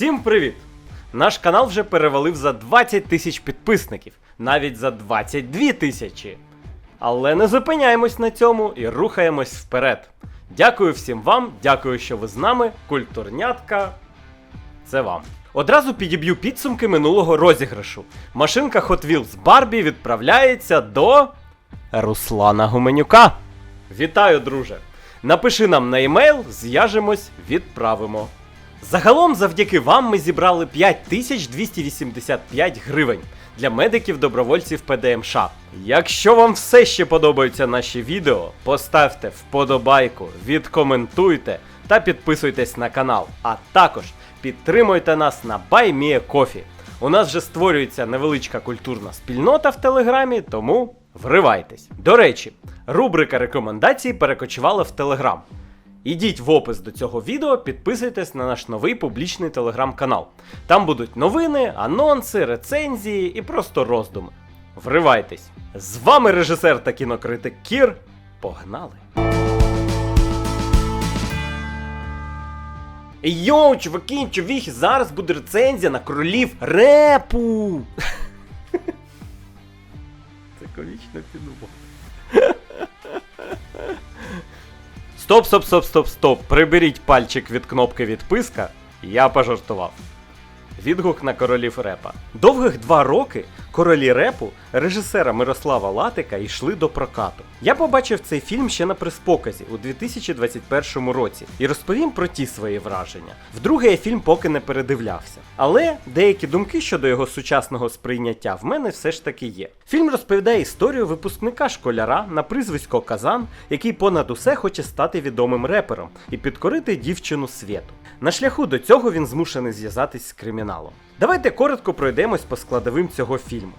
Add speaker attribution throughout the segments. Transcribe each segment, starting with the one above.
Speaker 1: Всім привіт! Наш канал вже перевалив за 20 тисяч підписників, навіть за 22 тисячі. Але не зупиняємось на цьому і рухаємось вперед. Дякую всім вам, дякую, що ви з нами. Культурнятка. Це вам. Одразу підіб'ю підсумки минулого розіграшу. Машинка Hot Wheels Barbie відправляється до Руслана Гуменюка. Вітаю, друже! Напиши нам на емейл, зв'яжемось, відправимо. Загалом, завдяки вам, ми зібрали 5285 гривень для медиків-добровольців ПДМШ. Якщо вам все ще подобаються наші відео, поставте вподобайку, відкоментуйте та підписуйтесь на канал. А також підтримуйте нас на BuyMeACoffee. У нас вже створюється невеличка культурна спільнота в Телеграмі, тому вривайтесь. До речі, рубрика рекомендацій перекочувала в Телеграм. Ідіть в опис до цього відео, підписуйтесь на наш новий публічний телеграм-канал. Там будуть новини, анонси, рецензії і просто роздуми. Вривайтесь! З вами режисер та кінокритик Кір. Погнали! Йоу, чуваки, чувіхи, зараз буде рецензія на королів репу. Це комічно підумав. Стоп, стоп, стоп, стоп, стоп. Приберіть пальчик від кнопки відписка. Я пожартував. Відгук на королів репа. Довгих два роки королі репу режисера Мирослава Латика йшли до прокату. Я побачив цей фільм ще на приспоказі у 2021 році і розповім про ті свої враження. Вдруге я фільм поки не передивлявся. Але деякі думки щодо його сучасного сприйняття в мене все ж таки є. Фільм розповідає історію випускника школяра на прізвисько Казан, який понад усе хоче стати відомим репером і підкорити дівчину світу. На шляху до цього він змушений зв'язатись з криміналом. Давайте коротко пройдемось по складовим цього фільму.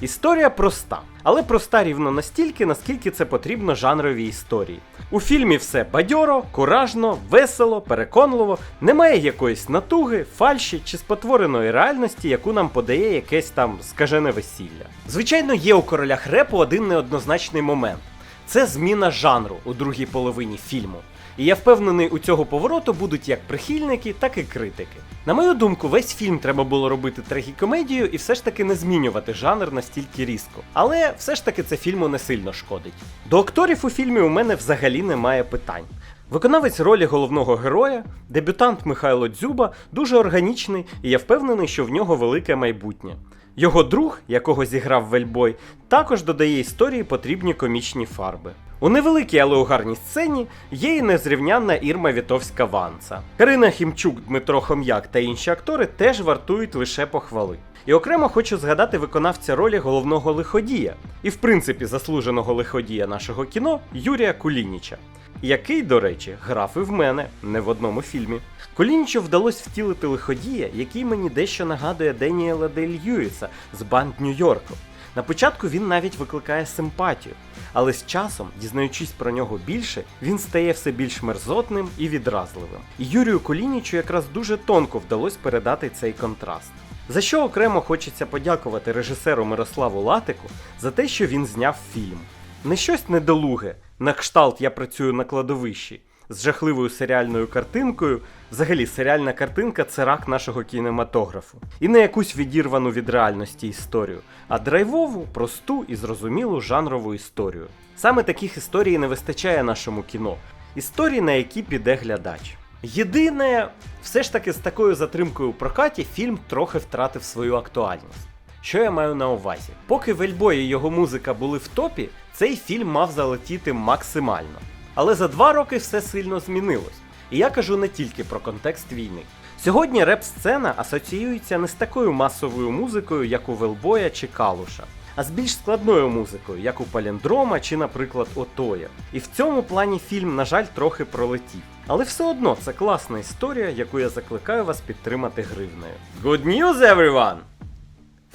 Speaker 1: Історія проста, але проста рівно настільки, наскільки це потрібно жанровій історії. У фільмі все бадьоро, куражно, весело, переконливо, немає якоїсь натуги, фальші чи спотвореної реальності, яку нам подає якесь там скажене весілля. Звичайно, є у королях репу один неоднозначний момент. Це зміна жанру у другій половині фільму. І я впевнений, у цього повороту будуть як прихильники, так і критики. На мою думку, весь фільм треба було робити трагікомедію і все ж таки не змінювати жанр настільки різко. Але все ж таки це фільму не сильно шкодить. До акторів у фільмі у мене взагалі немає питань. Виконавець ролі головного героя, дебютант Михайло Дзюба, дуже органічний, і я впевнений, що в нього велике майбутнє. Його друг, якого зіграв Вельбой, також додає історії потрібні комічні фарби. У невеликій, але у гарній сцені є і незрівнянна Ірма Вітовська Ванца. Карина Хімчук, Дмитро Хом'як та інші актори теж вартують лише похвали. І окремо хочу згадати виконавця ролі головного лиходія, і в принципі заслуженого лиходія нашого кіно Юрія Кулініча, який, до речі, грав і в мене не в одному фільмі. Колінічу вдалося втілити лиходія, який мені дещо нагадує Деніела Дель Льюіса з банд Нью-Йорку. На початку він навіть викликає симпатію, але з часом, дізнаючись про нього більше, він стає все більш мерзотним і відразливим. І Юрію Колінічу якраз дуже тонко вдалося передати цей контраст. За що окремо хочеться подякувати режисеру Мирославу Латику за те, що він зняв фільм. Не щось недолуге, на кшталт я працюю на кладовищі, з жахливою серіальною картинкою. Взагалі, серіальна картинка це рак нашого кінематографу. І не якусь відірвану від реальності історію, а драйвову, просту і зрозумілу жанрову історію. Саме таких історій не вистачає нашому кіно. Історії, на які піде глядач. Єдине, все ж таки з такою затримкою у прокаті фільм трохи втратив свою актуальність. Що я маю на увазі? Поки Вельбой і його музика були в топі, цей фільм мав залетіти максимально. Але за два роки все сильно змінилось. І я кажу не тільки про контекст війни. Сьогодні реп-сцена асоціюється не з такою масовою музикою, як у Велбоя чи Калуша, а з більш складною музикою, як у Паліндрома чи, наприклад, Отоя. І в цьому плані фільм, на жаль, трохи пролетів. Але все одно це класна історія, яку я закликаю вас підтримати гривнею. Good news, everyone!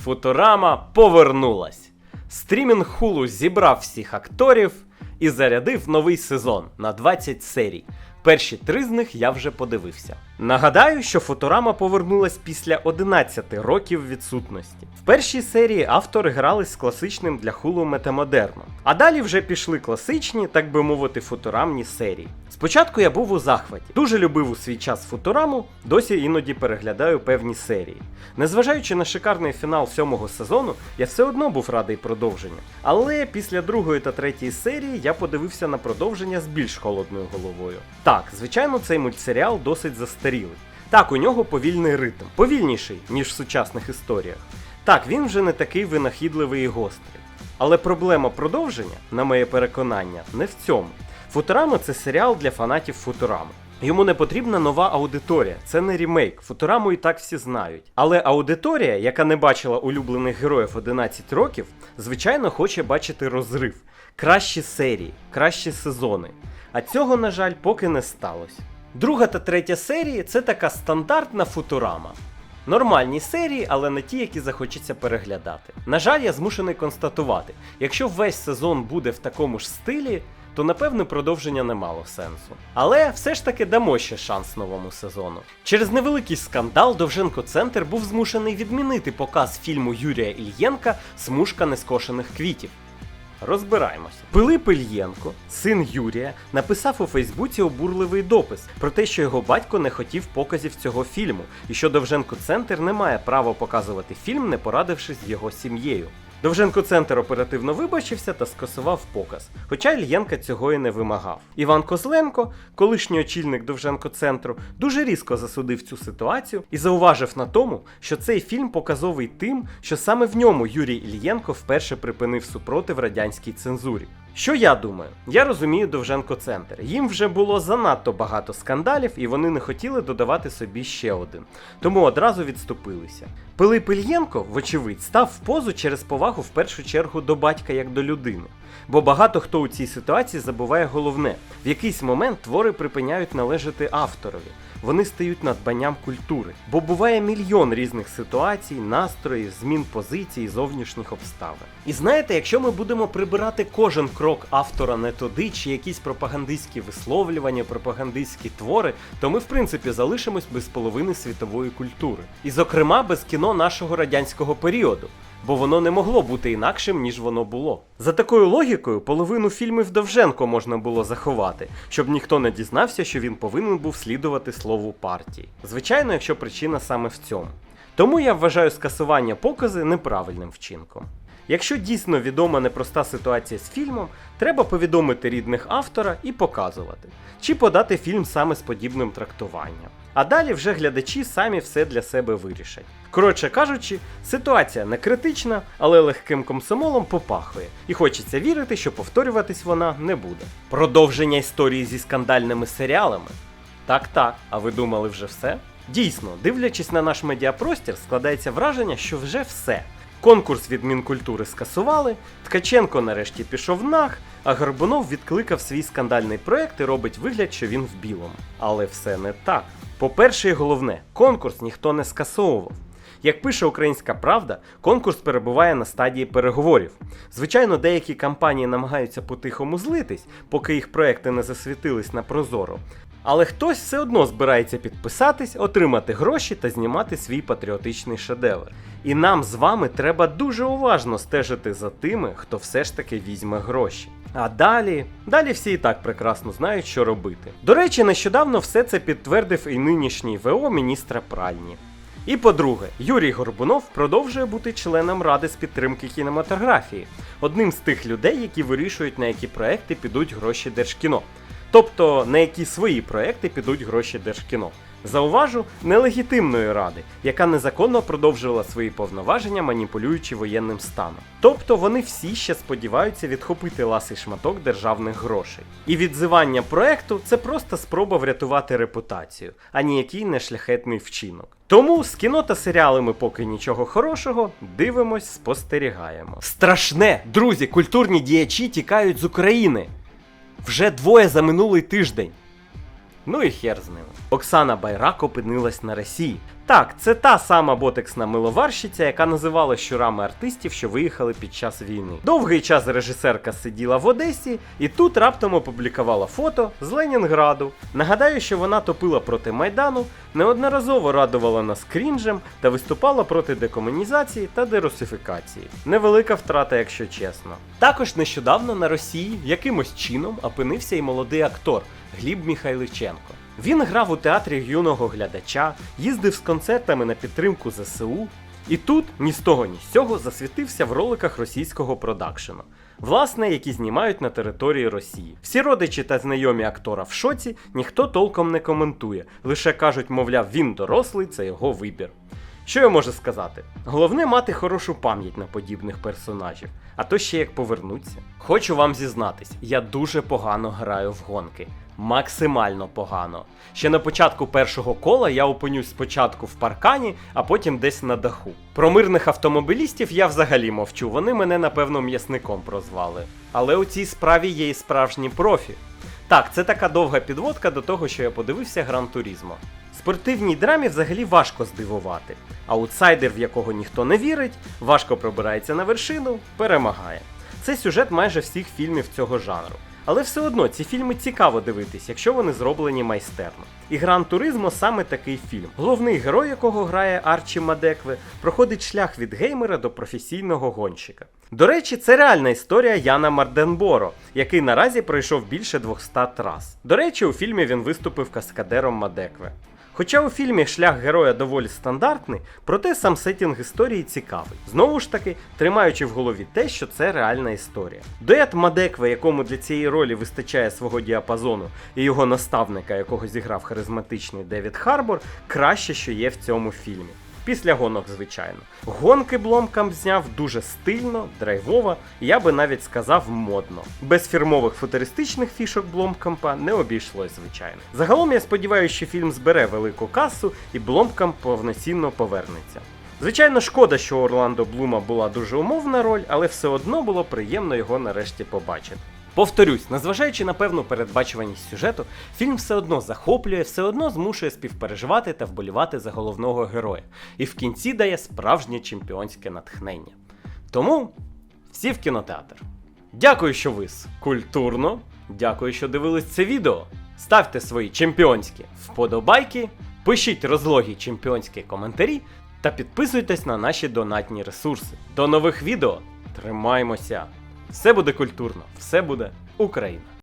Speaker 1: Футурама повернулась. Стрімінг Hulu зібрав всіх акторів і зарядив новий сезон на 20 серій. Перші три з них я вже подивився. Нагадаю, що Футурама повернулась після 11 років відсутності. В першій серії автори грали з класичним для хулу метамодерном, а далі вже пішли класичні, так би мовити, футурамні серії. Спочатку я був у захваті, дуже любив у свій час Футураму, досі іноді переглядаю певні серії. Незважаючи на шикарний фінал сьомого сезону, я все одно був радий продовженню. Але після другої та третьої серії я подивився на продовження з більш холодною головою. Так, звичайно, цей мультсеріал досить застарілий. Так, у нього повільний ритм, повільніший, ніж в сучасних історіях. Так, він вже не такий винахідливий і гострий. Але проблема продовження, на моє переконання, не в цьому. Футурама це серіал для фанатів Футурами. Йому не потрібна нова аудиторія, це не рімейк. Футураму і так всі знають. Але аудиторія, яка не бачила улюблених героїв 11 років, звичайно хоче бачити розрив, кращі серії, кращі сезони. А цього, на жаль, поки не сталося. Друга та третя серії це така стандартна футурама. Нормальні серії, але не ті, які захочеться переглядати. На жаль, я змушений констатувати, якщо весь сезон буде в такому ж стилі, то напевне продовження не мало сенсу. Але все ж таки дамо ще шанс новому сезону. Через невеликий скандал Довженко Центр був змушений відмінити показ фільму Юрія Ільєнка Смужка нескошених квітів. Розбираємося. Пилип Ільєнко, син Юрія, написав у Фейсбуці обурливий допис про те, що його батько не хотів показів цього фільму, і що Довженко Центр не має права показувати фільм, не порадившись з його сім'єю. Довженко Центр оперативно вибачився та скасував показ, хоча Ільєнка цього і не вимагав. Іван Козленко, колишній очільник Довженко Центру, дуже різко засудив цю ситуацію і зауважив на тому, що цей фільм показовий тим, що саме в ньому Юрій Ільєнко вперше припинив супротив радянській цензурі. Що я думаю? Я розумію Довженко Центр. Їм вже було занадто багато скандалів, і вони не хотіли додавати собі ще один. Тому одразу відступилися. Пилип Ільєнко, вочевидь, став в позу через повагу в першу чергу до батька як до людини. Бо багато хто у цій ситуації забуває головне: в якийсь момент твори припиняють належати авторові. Вони стають надбанням культури, бо буває мільйон різних ситуацій, настроїв, змін позицій, зовнішніх обставин. І знаєте, якщо ми будемо прибирати кожен крок автора не туди, чи якісь пропагандистські висловлювання, пропагандистські твори, то ми в принципі залишимось без половини світової культури. І, зокрема, без кіно нашого радянського періоду. Бо воно не могло бути інакшим, ніж воно було. За такою логікою, половину фільмів Довженко можна було заховати, щоб ніхто не дізнався, що він повинен був слідувати слову партії. Звичайно, якщо причина саме в цьому. Тому я вважаю скасування покази неправильним вчинком. Якщо дійсно відома непроста ситуація з фільмом, треба повідомити рідних автора і показувати, чи подати фільм саме з подібним трактуванням. А далі вже глядачі самі все для себе вирішать. Коротше кажучи, ситуація не критична, але легким комсомолом попахує, і хочеться вірити, що повторюватись вона не буде. Продовження історії зі скандальними серіалами. Так, так, а ви думали вже все? Дійсно, дивлячись на наш медіапростір, складається враження, що вже все. Конкурс від Мінкультури скасували, Ткаченко нарешті пішов нах, а Горбунов відкликав свій скандальний проект і робить вигляд, що він в білому. Але все не так. По-перше, і головне, конкурс ніхто не скасовував. Як пише Українська Правда, конкурс перебуває на стадії переговорів. Звичайно, деякі компанії намагаються по-тихому злитись, поки їх проекти не засвітились на прозоро. Але хтось все одно збирається підписатись, отримати гроші та знімати свій патріотичний шедевр. І нам з вами треба дуже уважно стежити за тими, хто все ж таки візьме гроші. А далі, далі всі і так прекрасно знають, що робити. До речі, нещодавно все це підтвердив і нинішній ВО міністра пральні. І по-друге, Юрій Горбунов продовжує бути членом Ради з підтримки кінематографії, одним з тих людей, які вирішують, на які проекти підуть гроші Держкіно. Тобто на які свої проекти підуть гроші Держкіно. Зауважу, нелегітимної ради, яка незаконно продовжувала свої повноваження, маніпулюючи воєнним станом. Тобто вони всі ще сподіваються відхопити ласий шматок державних грошей. І відзивання проекту це просто спроба врятувати репутацію, а ніякий не шляхетний вчинок. Тому з кіно та серіалами поки нічого хорошого, дивимось, спостерігаємо. Страшне! Друзі, культурні діячі тікають з України. Вже двоє за минулий тиждень. Ну і хер з ним. Оксана Байрак опинилась на Росії. Так, це та сама ботексна миловарщиця, яка називала щурами артистів, що виїхали під час війни. Довгий час режисерка сиділа в Одесі і тут раптом опублікувала фото з Ленінграду. Нагадаю, що вона топила проти Майдану, неодноразово радувала нас крінжем та виступала проти декомунізації та дерусифікації. Невелика втрата, якщо чесно. Також нещодавно на Росії якимось чином опинився і молодий актор Гліб Міхайличенко. Він грав у театрі юного глядача, їздив з концертами на підтримку ЗСУ, і тут ні з того, ні з цього засвітився в роликах російського продакшену, власне, які знімають на території Росії. Всі родичі та знайомі актора в шоці ніхто толком не коментує, лише кажуть, мовляв, він дорослий, це його вибір. Що я можу сказати? Головне мати хорошу пам'ять на подібних персонажів, а то ще як повернуться. Хочу вам зізнатись, я дуже погано граю в гонки. Максимально погано. Ще на початку першого кола я опинюсь спочатку в паркані, а потім десь на даху. Про мирних автомобілістів я взагалі мовчу, вони мене напевно м'ясником прозвали. Але у цій справі є і справжні профі. Так, це така довга підводка до того, що я подивився Гран Турізмо. Спортивній драмі взагалі важко здивувати. Аутсайдер, в якого ніхто не вірить, важко пробирається на вершину, перемагає. Це сюжет майже всіх фільмів цього жанру. Але все одно ці фільми цікаво дивитись, якщо вони зроблені майстерно. І Гран Туризмо саме такий фільм. Головний герой, якого грає Арчі Мадекве, проходить шлях від геймера до професійного гонщика. До речі, це реальна історія Яна Марденборо, який наразі пройшов більше 200 трас. До речі, у фільмі він виступив каскадером Мадекве. Хоча у фільмі шлях героя доволі стандартний, проте сам сетінг історії цікавий. Знову ж таки, тримаючи в голові те, що це реальна історія. Дует Мадекве, якому для цієї ролі вистачає свого діапазону, і його наставника, якого зіграв харизматичний Девід Харбор, краще, що є в цьому фільмі. Після гонок, звичайно. Гонки Бломкам зняв дуже стильно, драйвово, я би навіть сказав модно. Без фірмових футуристичних фішок Бломкампа не обійшлось, звичайно. Загалом я сподіваюся, що фільм збере велику касу і Бломкамп повноцінно повернеться. Звичайно, шкода, що Орландо Блума була дуже умовна роль, але все одно було приємно його нарешті побачити. Повторюсь, незважаючи на певну передбачуваність сюжету, фільм все одно захоплює, все одно змушує співпереживати та вболівати за головного героя, і в кінці дає справжнє чемпіонське натхнення. Тому всі в кінотеатр. Дякую, що ви культурно. Дякую, що дивились це відео. Ставте свої чемпіонські вподобайки, пишіть розлогі чемпіонські коментарі та підписуйтесь на наші донатні ресурси. До нових відео! Тримаймося! Все буде культурно, все буде Україна!